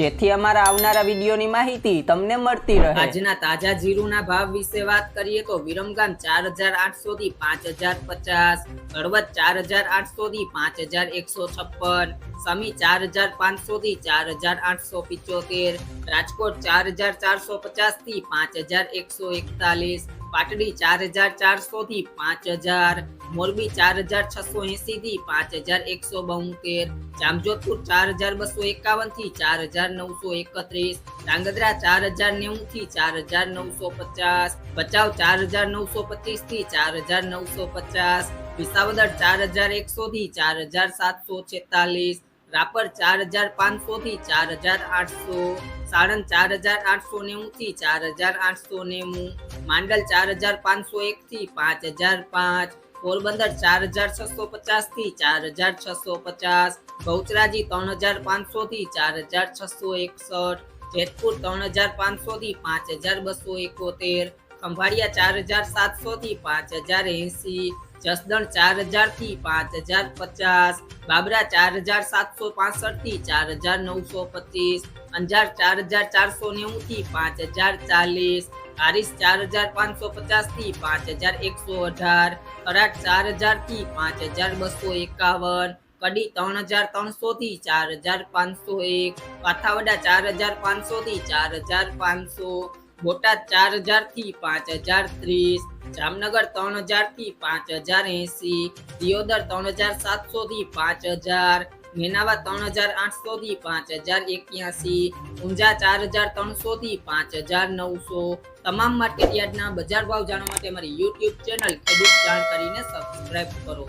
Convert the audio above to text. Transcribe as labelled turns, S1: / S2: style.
S1: જેથી અમારા આવનારા વિડીયોની માહિતી તમને મળતી રહે. આજના તાજા જીરુના ભાવ વિશે વાત કરીએ તો વિરમગામ ચાર હજાર આઠસો થી પાંચ હજાર પચાસ, હળવદ ચાર હજાર આઠસો થી પાંચ હજાર એકસો છપ્પન, સમી ચાર હજાર પાંચસો થી ચાર હજાર આઠસો પિચોતેર, રાજકોટ ચાર હજાર ચારસો પચાસથી પાંચ હજાર એકસો એકતાલીસ પાટડી ચાર હજાર ચારસો થી પાંચ હજાર મોરબી ચાર હજાર છસો એસી થી પાંચ હજાર એકસો બોતેર જામજોધપુર ચાર હજાર બસો એકાવનથી ચાર હજાર નવસો એકત્રીસ ધાંગધ્રા ચાર હજાર નેવું થી ચાર હજાર નવસો પચાસ ભચાઉ ચાર હજાર નવસો પચીસથી ચાર હજાર નવસો પચાસ વિસાવદર ચાર હજાર એકસો થી ચાર હજાર સાતસો છેતાલીસ રાપર ચાર હજાર પાંચસો થી ચાર હજાર આઠસો સાણંદ ચાર હજાર આઠસો નેવું થી ચાર હજાર આઠસો નેવું, માંડલ ચાર હજાર પાંચસો એક થી પાંચ હજાર પાંચ, પોરબંદર ચાર હજાર છસો પચાસથી ચાર હજાર છસો પચાસ, બહુચરાજી ત્રણ હજાર પાંચસો થી ચાર હજાર છસો એકસઠ, જેતપુર ત્રણ હજાર પાંચસો થી પાંચ હજાર બસો એકોતેર ખંભાળિયા ચાર હજાર સાતસો થી પાંચ હજાર એંસી જસદણ ચાર હજારથી પાંચ હજાર પચાસ બાબરા ચાર હજાર સાતસો પાસઠથી ચાર હજાર નવસો પચીસ અંજાર ચાર હજાર ચારસો નેવું થી પાંચ હજાર ચાલીસ હારીસ ચાર હજાર પાંચસો પચાસથી પાંચ હજાર એકસો અઢાર કરાટ ચાર હજારથી પાંચ હજાર બસો એકાવન કડી ત્રણ હજાર ત્રણસો થી ચાર હજાર પાંચસો એક કાથાવડા ચાર હજાર પાંચસો થી ચાર હજાર પાંચસો બોટાદ ચાર હજારથી પાંચ હજાર ત્રીસ, જામનગર ત્રણ હજારથી પાંચ હજાર એસી, દિયોદર ત્રણ હજાર સાતસો થી પાંચ હજાર, મેનાવા ત્રણ હજાર આઠસો થી પાંચ હજાર એક્યાસી, ઊંઝા ચાર હજાર ત્રણસો થી પાંચ હજાર નવસો. તમામ માર્કેટ યાર્ડના બજાર ભાવ જાણવા માટે અમારી યુટ્યુબ ચેનલ ખેડૂત જાણકારીને સબસ્ક્રાઇબ કરો.